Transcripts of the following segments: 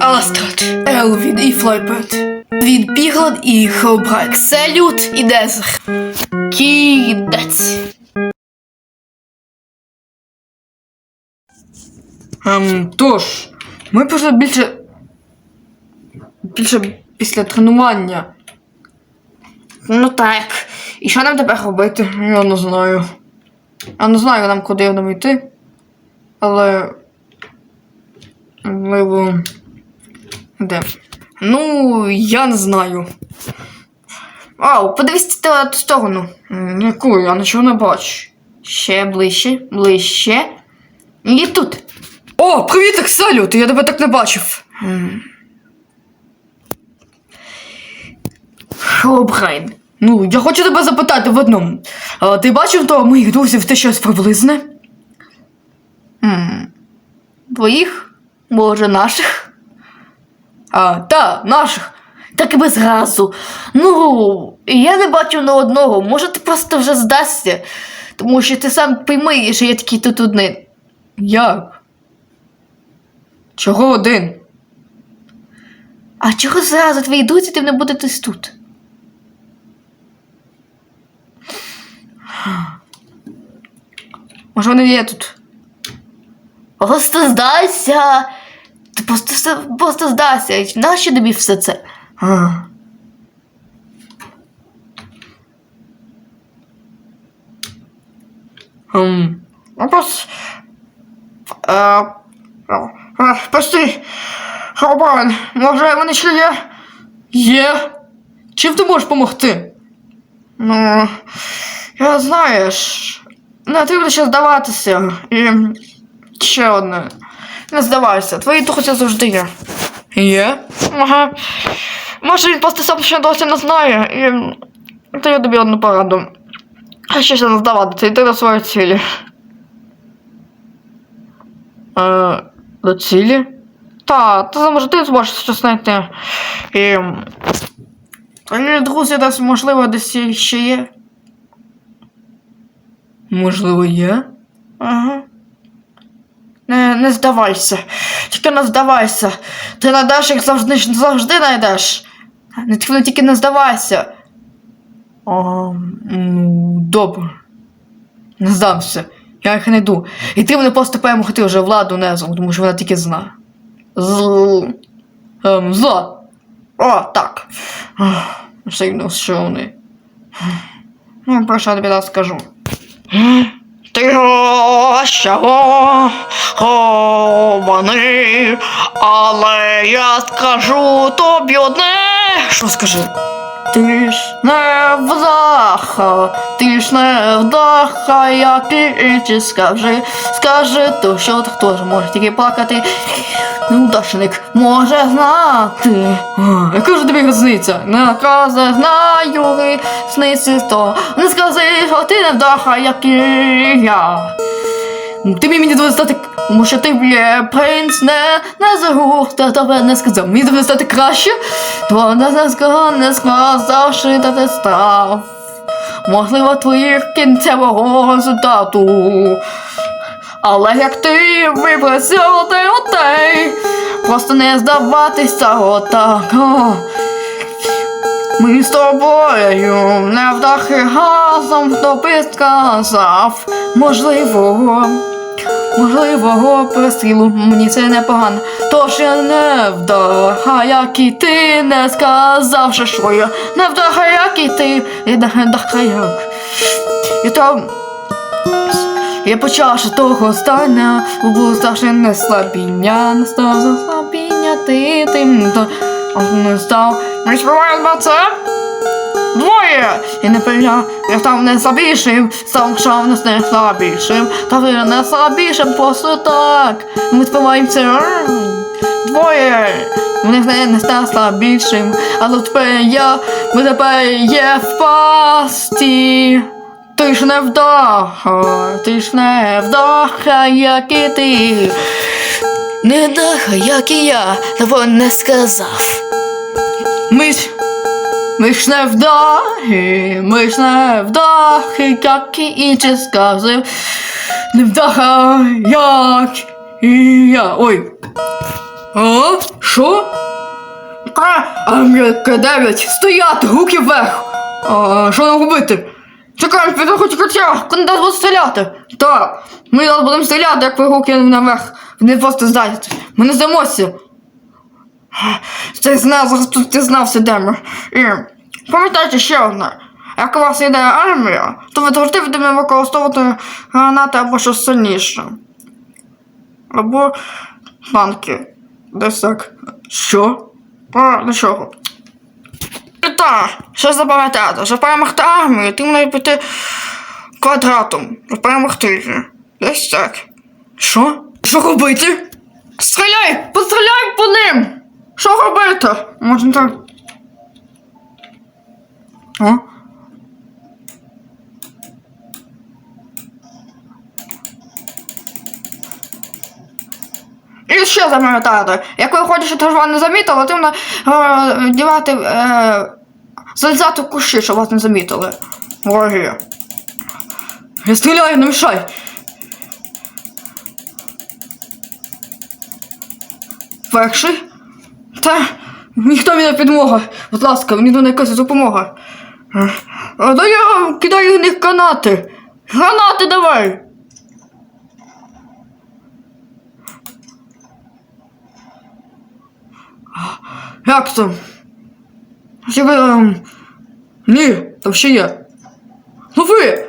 Астрад, Елвін і Флайпет. Від Піглад і Хелбрайк. Салют і Дезер. Кінець. Ем, тож, ми просто більше. Більше після тренування. Ну так. І що нам тепер робити? Я не знаю. Я не знаю нам куди нам йти. Але. Можливо. Де? Ну, я не знаю. Ау, подивись ту сторону. Яку? Я нічого не бачу. Ще ближче, ближче. І тут. О, привіт, Акселю! Я тебе так не бачив. Хобрайн. Ну, я хочу тебе запитати в одному. А, ти бачив того моїх друзів ти щось приблизне? М, Твоїх? Може, наших? А, та, наших. Так і без разу. Ну, я не бачу на одного. Може, ти просто вже здасться. Тому що ти сам пойми, що я такий тут один. Як? Чого один? А чого зразу твої друзі ти не будете тут? Може, вони є тут? Просто здайся. Ти просто, просто здайся. Нащо тобі все це? А. Ем, ну, просто... Е, е, Прости, Хабан, може вони ще є? Є. Чим ти можеш допомогти? Ну, я знаєш, не потрібно ще здаватися. І ще одне. Не здавайся, твої тухося завжди є. Є? Ага. Може він просто сам ще досі не знає, і даю тобі одну пораду. А ще ще не здаватися, йти до своєї цілі. Е, до цілі? Та, ти зможеш, ти зможеш щось знайти. І... Друзі десь, можливо, десь ще є. Можливо, є? Ага. Не, не здавайся. Тільки не здавайся. Ти знайдеш їх завжди, завжди знайдеш. Не тільки, тільки не здавайся. О, ну, добре. Не здамся. Я їх не йду. І ти мене просто перемогти вже владу не змог, тому що вона тільки зна. З... Ем, зла. О, так. Сильно що вони. Ну, про що я тобі скажу. Ти що хований, але я скажу тобі одне. Що скажи? Ти ж не вдаха, ти ж не вдаха, як і скажи, скажи, то що то хто ж може тільки плакати. Неудачник може знати. Яка ж тобі різниця? Накази знаю, сниці то. Не скажи, що ти не вдаха, як і я. Ти мені доведе стати, що ти є принц, не, не забув, та тебе не сказав. Мені доведе стати краще, то не, не сказав, не сказав, що та ти став. Можливо, твоїх кінцевого результату. Але як ти вибрав ти отей, просто не здаватися отак. Ми з тобою не вдахи газом тобі сказав. Можливо, можливо, присилу мені це непогано. Тож я не вдаха, як і ти не сказав, що я не вдаха, як і ти, і не вдаха, як. І то я почав що того стання, було старше не слабіння, не став за слабіння, ти тим то не став. Ми співаємо це? Двоє! І не пиля, я став не слабішим, став шав нас не слабішим, та ви не слабішим, просто так. Ми співаємо Двоє! Них не, не став слабішим, але тепер я, ми тепер є в пасті. Ти ж не вдаха, ти ж не вдаха, як і ти. Не вдаха, як і я, того не сказав. Ми ж, ми ж не вдахи, ми ж не вдахи, як і інші сказав. невдаха, як і я. Ой. А? Що? А, М9, стояти, руки вверх. А, що нам робити? Чекаємо, піду хоч хоча, кандидат буде стріляти. Так, ми зараз будемо стріляти, як ви руки наверх. Вони просто здають. Ми не здамося. Ти знав, ти знав сидимо. І пам'ятайте ще одне. Як у вас йде армія, то ви завжди будемо використовувати гранати або щось сильніше. Або танки. Десь так. Що? А, до чого? І що запам'ятати? Щоб перемогти армію, ти має піти квадратом. Щоб перемогти її. Десь так. Що? Що робити? Стріляй! Постріляй по ним! Що робити? Можна так. О? І ще запам'ятати, як ви хочете, щоб вас не замітили, то потрібно е, дівати е, залізати в кущі, щоб вас не замітили. Вороги. Я стріляю, не мішай. Перший? Та ніхто мені не підмога. Будь ласка, мені до якась допомога. А да я кидаю в них канати. Гранати давай. Як там? Ем, Ні, там ще є. Ну ви!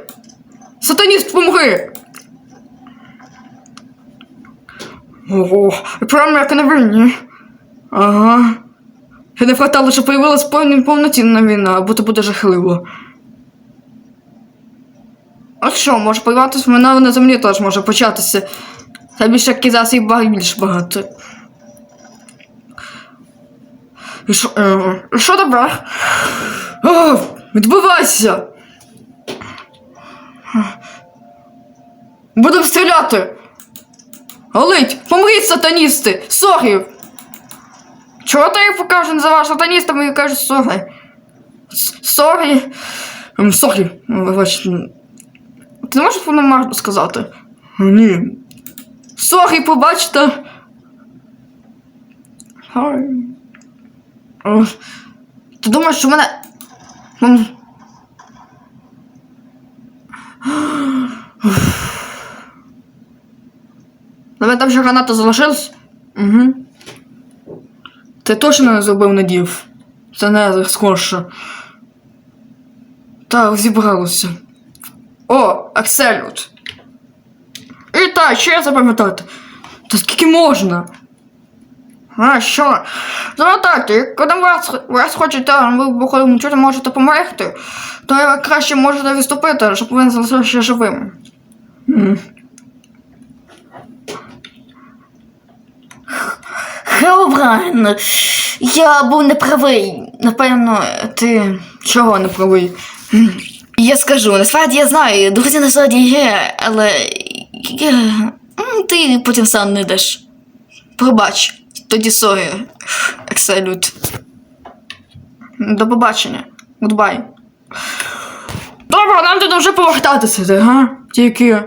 Сатаніст, помоги! Ого, прямо як на війні. Ага. Я не хватало, що появилась повноцінна війна, або то буде жахливо. А що, може появитися війна на землі теж може початися. Та більше кидати і баг- більш багато. І що, е, добре? О, відбувайся! Будемо стріляти! Олить, помріть, сатаністи! Сорі! Чого ти їх покажеш за вас сатаністами і кажеш сорі? Сорі. Ем, Сорі, вибачте. Ти не можеш повномарно сказати? Ні. Сорі, побачите. Ти думаєш, що в мене. М. На мене там ще граната залишилась? Угу. Ти точно не зробив надів. Це не скорше. Так, зібралося. О, Акселют. І так, ще запам'ятати. Та скільки можна? А що? Запам'ятайте, коли вас, вас хочете, ви виходимо, нічого можете померти, то краще можете відступити, щоб ви залишилися ще живим. М. Хеобрайн, я був неправий. Напевно, ти чого не правий? Я скажу, насправді я знаю, друзі насправді є, але я... ти потім сам не йдеш. Пробач, тоді сорі, Екселют. До побачення. Гудбай. Добре, нам тут вже повертатися, ти, га? Тільки.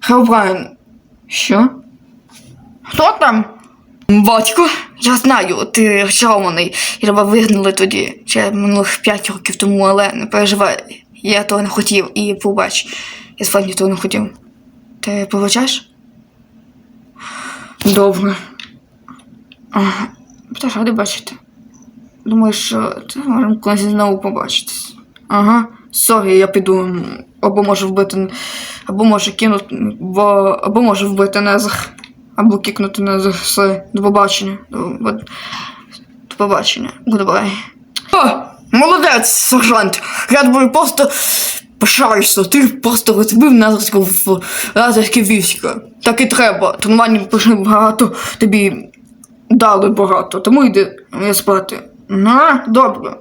Хеобрайн. Що? Хто там? Батько, я знаю, ти розчарований. І тебе вигнали тоді, ще минулих п'ять років тому, але не переживай. Я того не хотів і побач. Я справді того не хотів. Ти побачаєш? Добре. Теж радий бачити. Думаю, що ти можемо колись знову побачитись. Ага. Сорі, я піду. Або можу вбити. Або може кинути. Бо, або може вбити Незах. Або кікнути Незах. Все. До побачення. До, до, до побачення. Goodbye. О! Молодець, сержант! Я тобою просто пишаюся. Ти просто розбив назарське в назарське військо. Так і треба. Тренування пішли багато, тобі дали багато, тому йди спати. На, добре.